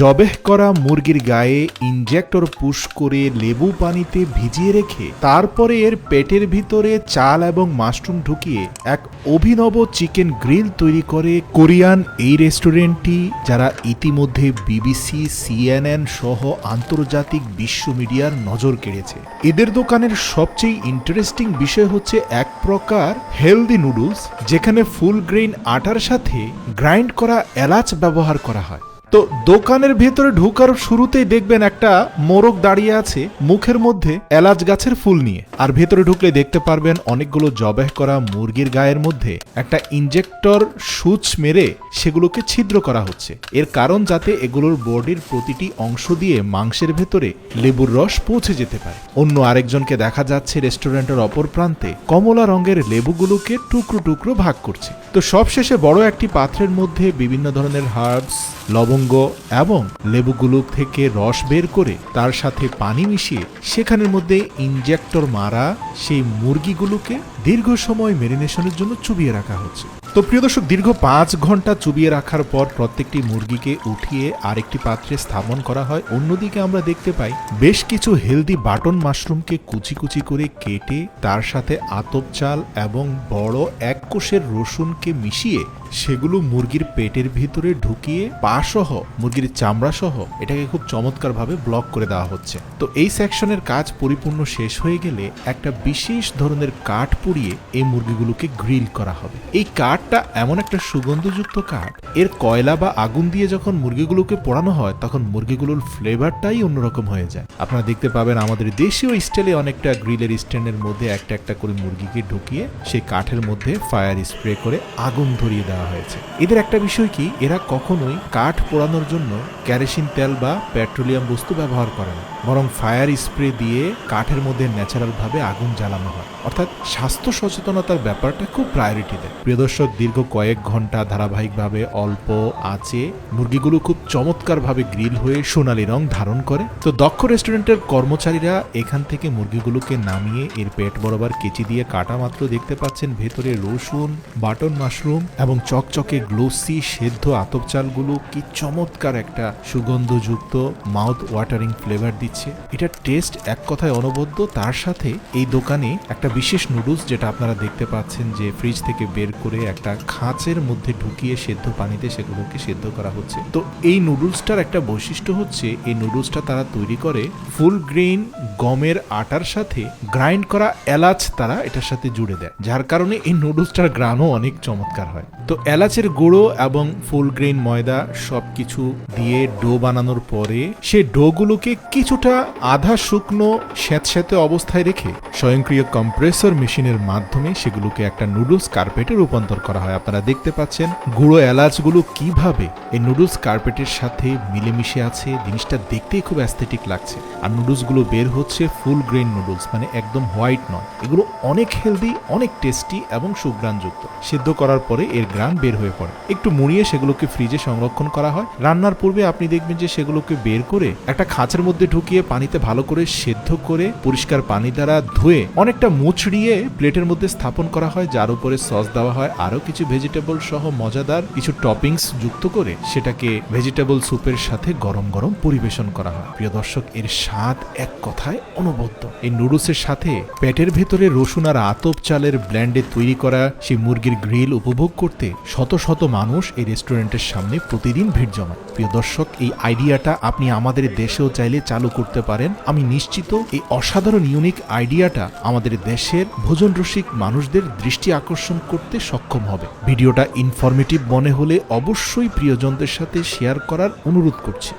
জবেহ করা মুরগির গায়ে ইনজেক্টর পুশ করে লেবু পানিতে ভিজিয়ে রেখে তারপরে এর পেটের ভিতরে চাল এবং মাশরুম ঢুকিয়ে এক অভিনব চিকেন গ্রিল তৈরি করে কোরিয়ান এই রেস্টুরেন্টটি, যারা ইতিমধ্যে বিবিসি, সিএনএন সহ আন্তর্জাতিক বিশ্ব মিডিয়ার নজর কেড়েছে। এদের দোকানের সবচেয়ে ইন্টারেস্টিং বিষয় হচ্ছে এক প্রকার হেলদি নুডলস যেখানে ফুল গ্রেইন আটার সাথে গ্রাইন্ড করা এলাচ ব্যবহার করা হয়। তো দোকানের ভেতরে ঢোকার শুরুতেই দেখবেন একটা মোরগ দাঁড়িয়ে আছে মুখের মধ্যে এলাচ গাছের ফুল নিয়ে। আর ভেতরে ঢুকলে দেখতে পারবেন অনেকগুলো জবেহ করা মুরগির গায়ের মধ্যে একটা ইনজেক্টর সুচ মেরে সেগুলোকে ছিদ্র করা হচ্ছে। এর কারণ যাতে এগুলোর বডির প্রতিটি অংশ দিয়ে মাংসের ভেতরে লেবুর রস পৌঁছে যেতে পারে। অন্য আরেকজনকে দেখা যাচ্ছে রেস্টুরেন্টের অপর প্রান্তে কমলা রঙের লেবুগুলোকে টুকরো টুকরো ভাগ করছে। তো সবশেষে বড় একটি পাত্রের মধ্যে বিভিন্ন ধরনের হার্বস, লবঙ্গ এবং লেবুগুলো থেকে রস বের করে তার সাথে পানি মিশিয়ে সেখানের মধ্যে ইনজেক্টর মারা সেই মুরগিগুলোকে দীর্ঘ সময় মেরিনেশনের জন্য চুবিয়ে রাখা হচ্ছে। তো প্রিয় দর্শক, দীর্ঘ পাঁচ ঘণ্টা চুবিয়ে রাখার পর প্রত্যেকটি মুরগিকে উঠিয়ে আরেকটি পাত্রে স্থাপন করা হয়। অন্যদিকে আমরা দেখতে পাই, বেশ কিছু হেলদি বাটন মাশরুমকে কুচি কুচি করে কেটে তার সাথে আতপ চাল এবং বড় এক কোষের রসুনকে মিশিয়ে সেগুলো মুরগির পেটের ভিতরে ঢুকিয়ে পা সহ মুরগির চামড়া সহ এটাকে খুব চমৎকারভাবে ব্লক করে দেওয়া হচ্ছে। তো এই সেকশনের কাজ পরিপূর্ণ শেষ হয়ে গেলে একটা বিশেষ ধরনের কাঠ পুড়িয়ে এই মুরগিগুলোকে গ্রিল করা হবে। এই কাঠটা এমন একটা সুগন্ধযুক্ত কাঠ, এর কয়লা বা আগুন দিয়ে যখন মুরগিগুলোকে পোড়ানো হয়, তখন মুরগিগুলোর ফ্লেভারটাই অন্যরকম হয়ে যায়। আপনারা দেখতে পাবেন আমাদের দেশীয় স্টাইলে অনেকটা গ্রিলের স্ট্যান্ডের মধ্যে একটা একটা করে মুরগিকে ঢুকিয়ে সেই কাঠের মধ্যে ফায়ার স্প্রে করে আগুন ধরিয়ে দেওয়া হয়েছে। এদের একটা বিষয় কি, এরা কখনোই কাঠ পোড়ানোর জন্য ক্যারোসিন তেল বা পেট্রোলিয়াম বস্তু ব্যবহার করে না। বরং ফায়ার স্প্রে দিয়ে কাঠের মধ্যে ন্যাচারাল ভাবে আগুন জ্বালানো হয়। অর্থাৎ স্বাস্থ্য সচেতনতার ব্যাপারটা খুব প্রায়োরিটি দেয়। প্রিয় দর্শক, দীর্ঘ কয়েক ঘণ্টা ধারাবাহিকভাবে অল্প আঁচে মুরগিগুলো খুব চমৎকারভাবে গ্রিল হয়ে সোনালি রং ধারণ করে। তো দক্ষ রেস্টুরেন্টের কর্মচারীরা এখান থেকে মুরগিগুলোকে নামিয়ে এর পেট বরাবর কেচি দিয়ে কাটা মাত্র দেখতে পাচ্ছেন ভেতরে রসুন বাটন মাশরুম এবং চকচকে গ্লোসি সেদ্ধ আতপ চালগুলো কি চমৎকার একটা সুগন্ধযুক্ত মাউথ ওয়াটারিং ফ্লেভার দিচ্ছে। এটার টেস্ট এক কথায় অনবদ্য, তার সাথে এই দোকানে একটা বিশেষ নুডলস যেটা আপনারা দেখতে পাচ্ছেন যে ফ্রিজ থেকে বের করে একটা খাঁচের মধ্যে ঢুকিয়ে সেদ্ধ পানিতে সেগুলোকে সেদ্ধ করা হচ্ছে। তো এই নুডলসটার একটা বৈশিষ্ট্য হচ্ছে, এই নুডলসটা তারা তৈরি করে ফুল গ্রেইন গমের আটার সাথে গ্রাইন্ড করা এলাচ তারা এটার সাথে জুড়ে দেয়। যার কারণে এই নুডলসটার গ্রানও অনেক চমৎকার হয়। তো এলাচের গুঁড়ো এবং ফুল গ্রেইন ময়দা সব কিছু দিয়ে ডো বানানোর পরে সেই ডোগুলোকে কিছুটা আধা শুকনো, স্যাঁতস্যাঁতে অবস্থায় রেখে স্বয়ংক্রিয় কম্প্রেসর মেশিনের মাধ্যমে সেগুলোকে একটা নুডলস কার্পেটে রূপান্তর করা হয়। আপনারা দেখতে পাচ্ছেন গুঁড়ো এলাচগুলো কীভাবে এই নুডলস কার্পেটের সাথে মিলেমিশে আছে। জিনিসটা দেখতেই খুব অ্যাস্থেটিক লাগছে। আর নুডলসগুলো বের হচ্ছে ফুল গ্রেন নুডলস মানে একদম হোয়াইট নয়। এগুলো অনেক হেলদি অনেক টেস্টি এবং সুগ্রাণযুক্ত। সিদ্ধ করার পরে এর গ্রান বের হয়ে পড়ে। একটু মুড়িয়ে সেগুলোকে ফ্রিজে সংরক্ষণ করা হয়। রান্নার পূর্বে আপনি দেখবেন যে সেগুলোকে বের করে একটা খাঁচের মধ্যে ঢুকিয়ে পানিতে ভালো করে সেদ্ধ করে পরিষ্কার পানি দ্বারা ধুয়ে অনেকটা মুচড়িয়ে প্লেটের মধ্যে স্থাপন করা হয়, যার উপরে সস দেওয়া হয়। আরও কিছু ভেজিটেবল সহ মজাদার কিছু টপিংস যুক্ত করে সেটাকে ভেজিটেবল স্যুপের সাথে গরম গরম পরিবেশন করা হয়। প্রিয় দর্শক, এর স্বাদ এক কথায় অনবদ্য। এই নুডলসের সাথে পেটের ভেতরে রসুন আর আতপ চালের ব্ল্যান্ডে তৈরি করা সেই মুরগির গ্রিল উপভোগ করতে শত শত মানুষ এই রেস্টুরেন্টের সামনে প্রতিদিন ভিড় জমায়। প্রিয় দর্শক, এই আইডিয়াটা আপনি আমাদের দেশেও চাইলে চালু করতে পারেন। আমি নিশ্চিত এই অসাধারণ ইউনিক আইডিয়াটা আমাদের দেশের ভোজন রসিক মানুষদের দৃষ্টি আকর্ষণ করতে সক্ষম হবে। ভিডিওটা ইনফরমেটিভ মনে হলে অবশ্যই প্রিয়জনদের সাথে শেয়ার করার অনুরোধ করছি।